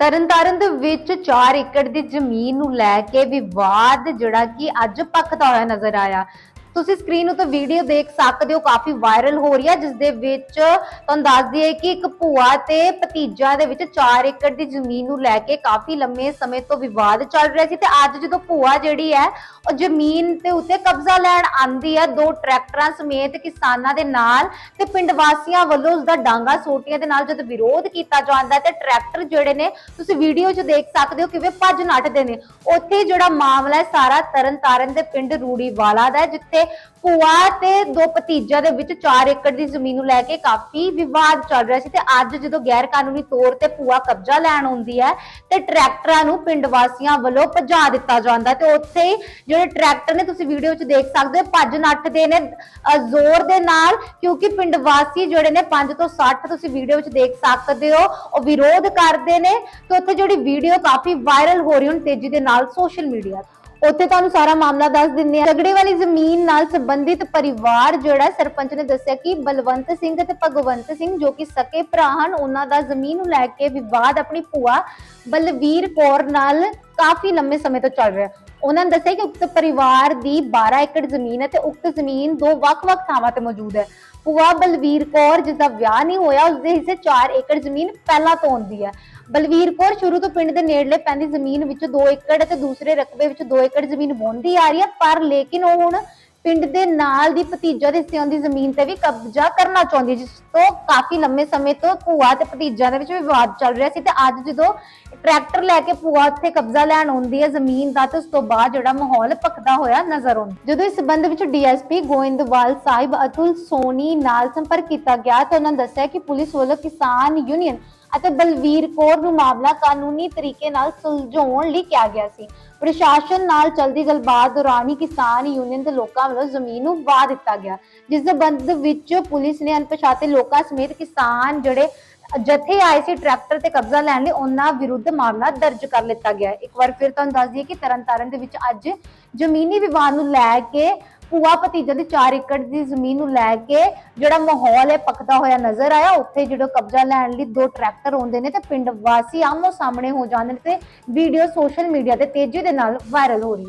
ਤਰਨਤਾਰਨ ਦੇ ਵਿੱਚ 4 ਏਕੜ ਦੀ ਜ਼ਮੀਨ ਨੂੰ ਲੈ ਕੇ ਵਿਵਾਦ ਜਿਹੜਾ ਕਿ ਅੱਜ ਭਖਦਾ ਹੋਇਆ ਨਜ਼ਰ ਆਇਆ। ਤੁਸੀਂ ਸਕਰੀਨ ਉੱਤੇ ਵੀਡੀਓ ਦੇਖ ਸਕਦੇ ਹੋ, ਕਾਫੀ ਵਾਇਰਲ ਹੋ ਰਹੀ ਹੈ ਜਿਸ ਦੇ ਵਿੱਚ ਤੁਹਾਨੂੰ ਦੱਸ ਦਈਏ ਕਿ ਇੱਕ ਭੂਆ ਤੇ ਭਤੀਜਾ ਦੇ ਵਿੱਚ 4 ਏਕੜ ਦੀ ਜ਼ਮੀਨ ਨੂੰ ਲੈ ਕੇ ਕਾਫੀ ਲੰਮੇ ਸਮੇਂ ਤੋਂ ਵਿਵਾਦ ਚੱਲ ਰਿਹਾ ਸੀ ਤੇ ਅੱਜ ਜਦੋਂ ਭੂਆ ਜਿਹੜੀ ਹੈ ਉਹ ਜ਼ਮੀਨ ਤੇ ਉੱਤੇ ਕਬਜ਼ਾ ਲੈਣ ਆਂਦੀ ਹੈ ਦੋ ਟਰੈਕਟਰਾਂ ਸਮੇਤ ਕਿਸਾਨਾਂ ਦੇ ਨਾਲ ਤੇ ਪਿੰਡ ਵਾਸੀਆਂ ਵੱਲੋਂ ਉਸ ਦਾ ਡਾਂਗਾ ਸੋਟੀਆਂ ਦੇ ਨਾਲ ਜਦ ਵਿਰੋਧ ਕੀਤਾ ਜਾਂਦਾ ਹੈ ਤੇ ਟਰੈਕਟਰ ਜਿਹੜੇ ਨੇ, ਤੁਸੀਂ ਵੀਡੀਓ 'ਚ ਦੇਖ ਸਕਦੇ ਹੋ ਕਿਵੇਂ ਭੱਜ ਨੱਟਦੇ ਨੇ। ਉੱਥੇ ਜਿਹੜਾ ਮਾਮਲਾ ਹੈ, ਸਾਰਾ ਤਰਨਤਾਰਨ ਦੇ ਪਿੰਡ ਰੂੜੀਵਾਲਾ ਦਾ ਜਿੱਥੇ ਭੂਆ ਤੇ ਦੋ ਭਤੀਜਾ ਦੇ ਵਿੱਚ 4 ਏਕੜ ਦੀ ਜ਼ਮੀਨ ਨੂੰ ਲੈ ਕੇ ਕਾਫੀ ਵਿਵਾਦ ਚੱਲ ਰਿਹਾ ਸੀ ਤੇ ਅੱਜ ਜਦੋਂ ਗੈਰ ਕਾਨੂੰਨੀ ਤੌਰ ਤੇ ਭੂਆ ਕਬਜ਼ਾ ਲੈਣ ਆਉਂਦੀ ਹੈ ਤੇ ਟਰੈਕਟਰਾਂ ਨੂੰ ਪਿੰਡ ਵਾਸੀਆਂ ਵੱਲੋਂ ਭਜਾ ਦਿੱਤਾ ਜਾਂਦਾ ਤੇ ਉੱਥੇ ਜਿਹੜੇ ਟਰੈਕਟਰ ਨੇ, ਤੁਸੀਂ ਵੀਡੀਓ 'ਚ ਦੇਖ ਸਕਦੇ ਹੋ, ਭੱਜ ਨੱਠਦੇ ਨੇ ਜ਼ੋਰ ਦੇ ਨਾਲ ਕਿਉਂਕਿ ਪਿੰਡ ਵਾਸੀ ਜਿਹੜੇ ਨੇ 5 ਤੋਂ 60 ਤੁਸੀਂ ਵੀਡੀਓ ਵਿੱਚ ਦੇਖ ਸਕਦੇ ਹੋ, ਉਹ ਵਿਰੋਧ ਕਰਦੇ ਨੇ ਤੇ ਉੱਥੇ ਜਿਹੜੀ ਵੀਡੀਓ ਕਾਫੀ ਵਾਇਰਲ ਹੋ ਰਹੀ ਹੁਣ ਤੇਜ਼ੀ ਦੇ ਨਾਲ ਸੋਸ਼ਲ ਮੀਡੀਆ ਉੱਥੇ ਤੁਹਾਨੂੰ ਸਾਰਾ ਮਾਮਲਾ ਦੱਸ ਦਿੰਦੇ ਆ ਝਗੜੇ ਵਾਲੀ ਜ਼ਮੀਨ ਨਾਲ ਸੰਬੰਧਿਤ ਪਰਿਵਾਰ ਜਿਹੜਾ ਸਰਪੰਚ ਨੇ ਦੱਸਿਆ ਕਿ ਬਲਵੰਤ ਸਿੰਘ ਤੇ ਭਗਵੰਤ ਸਿੰਘ ਜੋ ਕਿ ਸਕੇ ਭਰਾ ਹਨ, ਉਹਨਾਂ ਦਾ ਜ਼ਮੀਨ ਨੂੰ ਲੈ ਕੇ ਵਿਵਾਦ ਆਪਣੀ ਭੂਆ ਬਲਵੀਰ ਕੌਰ ਨਾਲ ਕਾਫੀ ਲੰਮੇ ਸਮੇਂ ਤੋਂ ਚੱਲ ਰਿਹਾ ਉਹਨਾਂ ਨੇ ਦੱਸਿਆ ਕਿ ਉਕਤ ਪਰਿਵਾਰ ਦੀ 12 ਏਕੜ ਜ਼ਮੀਨ ਹੈ ਤੇ ਉਕਤ ਜ਼ਮੀਨ ਦੋ ਵੱਖ-ਵੱਖ ਥਾਵਾਂ ਤੇ ਮੌਜੂਦ ਹੈ। ਭੂਆ ਬਲਵੀਰ ਕੌਰ ਜਿਸ ਦਾ ਵਿਆਹ ਨਹੀਂ ਹੋਇਆ ਉਸ ਦੇ ਹਿੱਸੇ 4 ਏਕੜ ਜ਼ਮੀਨ ਪਹਿਲਾਂ ਤੋਂ ਆਉਂਦੀ ਹੈ। ਬਲਵੀਰ ਕੌਰ ਸ਼ੁਰੂ ਤੋਂ ਪਿੰਡ ਦੇ ਨੇੜਲੇ ਪੈਂਦੀ ਜ਼ਮੀਨ ਵਿੱਚ 2 ਏਕੜ ਅਤੇ ਦੂਸਰੇ ਰਕਬੇ ਵਿੱਚ 2 ਏਕੜ ਜ਼ਮੀਨ ਵਾਹੁੰਦੀ ਆ ਰਹੀ ਹੈ ਪਰ ਲੇਕਿਨ ਉਹ ਹੁਣ ਪਿੰਡ ਦੇ ਨਾਲ ਦੀ ਭਤੀਜਾ ਦੇ ਹਿੱਸਿਆਂ ਦੀ ਜ਼ਮੀਨ ਤੇ ਵੀ ਕਬਜ਼ਾ ਕਰਨਾ ਚਾਹੁੰਦੀ ਜਿਸ ਤੋਂ ਕਾਫੀ ਲੰਮੇ ਸਮੇਂ ਤੋਂ ਭੂਆ ਤੇ ਭਤੀਜਾ ਦੇ ਵਿੱਚ ਵਿਵਾਦ ਚੱਲ ਰਿਹਾ ਸੀ ਤੇ ਅੱਜ ਜਦੋਂ ਟਰੈਕਟਰ ਲੈ ਕੇ ਭੂਆ ਉੱਥੇ ਕਬਜ਼ਾ ਲੈਣ ਆਉਂਦੀ ਹੈ, ਜ਼ਮੀਨ ਦਾ ਤੇ ਉਸ ਤੋਂ ਬਾਅਦ ਜਿਹੜਾ ਮਾਹੌਲ ਪੱਕਦਾ ਹੋਇਆ ਨਜ਼ਰ ਆਉਂਦਾ ਜਦੋਂ ਇਸ ਸੰਬੰਧ ਵਿੱਚ ਡੀਐਸਪੀ ਗੋਇੰਦਵਾਲ ਸਾਹਿਬ ਅਤੁਲ ਸੋਨੀ ਨਾਲ ਸੰਪਰਕ ਕੀਤਾ ਗਿਆ ਤਾਂ ਉਹਨਾਂ ਨੇ ਦੱਸਿਆ ਕਿ ਪੁਲਿਸ ਵੱਲੋਂ ਕਿਸਾਨ ਯੂਨੀਅਨ ਅਤੇ ਬਲਵੀਰ ਕੌਰ ਨੂੰ ਮਾਮਲਾ ਕਾਨੂੰਨੀ ਤਰੀਕੇ ਨਾਲ ਸੁਲਝਾਉਣ ਲਈ ਕਿਹਾ ਗਿਆ ਸੀ ਪ੍ਰਸ਼ਾਸਨ ਨਾਲ ਚਲਦੀ ਗੱਲਬਾਤ ਦੌਰਾਨ ਹੀ ਕਿਸਾਨ ਯੂਨੀਅਨ ਦੇ ਲੋਕਾਂ ਵੱਲੋਂ ਜ਼ਮੀਨ ਨੂੰ ਵਾਹ ਦਿੱਤਾ ਗਿਆ ਜਿਸ ਦੇ ਬੰਦ ਵਿੱਚ ਪੁਲਿਸ ਨੇ ਅਣਪਛਾਤੇ ਲੋਕਾਂ ਸਮੇਤ ਕਿਸਾਨ ਜਿਹੜੇ ਜਥੇ ਆਏ ਸੀ ਟਰੈਕਟਰ ਤੇ ਕਬਜ਼ਾ ਲੈਣ ਲਈ, ਉਹਨਾਂ ਵਿਰੁੱਧ ਮਾਮਲਾ ਦਰਜ ਕਰ ਲਿੱਤਾ ਗਿਆ ਹੈ। ਇੱਕ ਵਾਰ ਫਿਰ ਤੁਹਾਨੂੰ ਦੱਸ ਦਈਏ ਕਿ ਤਰਨਤਾਰਨ ਦੇ ਵਿੱਚ ਅੱਜ ਜ਼ਮੀਨੀ ਵਿਵਾਦ ਨੂੰ ਲੈ ਕੇ ਭੂਆ ਭਤੀਜਾ ਦੀ 4 ਏਕੜ ਦੀ ਜ਼ਮੀਨ ਨੂੰ ਲੈ ਕੇ ਜਿਹੜਾ ਮਾਹੌਲ ਹੈ, ਪੱਕਦਾ ਹੋਇਆ ਨਜ਼ਰ ਆਇਆ। ਉੱਥੇ ਜਿਹੜਾ ਕਬਜ਼ਾ ਲੈਣ ਲਈ ਦੋ ਟਰੈਕਟਰ ਆਉਂਦੇ ਨੇ ਤੇ ਪਿੰਡ ਵਾਸੀ ਆਮੋ ਸਾਹਮਣੇ ਹੋ ਜਾਂਦੇ ਨੇ ਤੇ ਵੀਡੀਓ ਸੋਸ਼ਲ ਮੀਡੀਆ ਤੇ ਤੇਜ਼ੀ ਦੇ ਨਾਲ ਵਾਇਰਲ ਹੋ ਰਹੀ ਹੈ।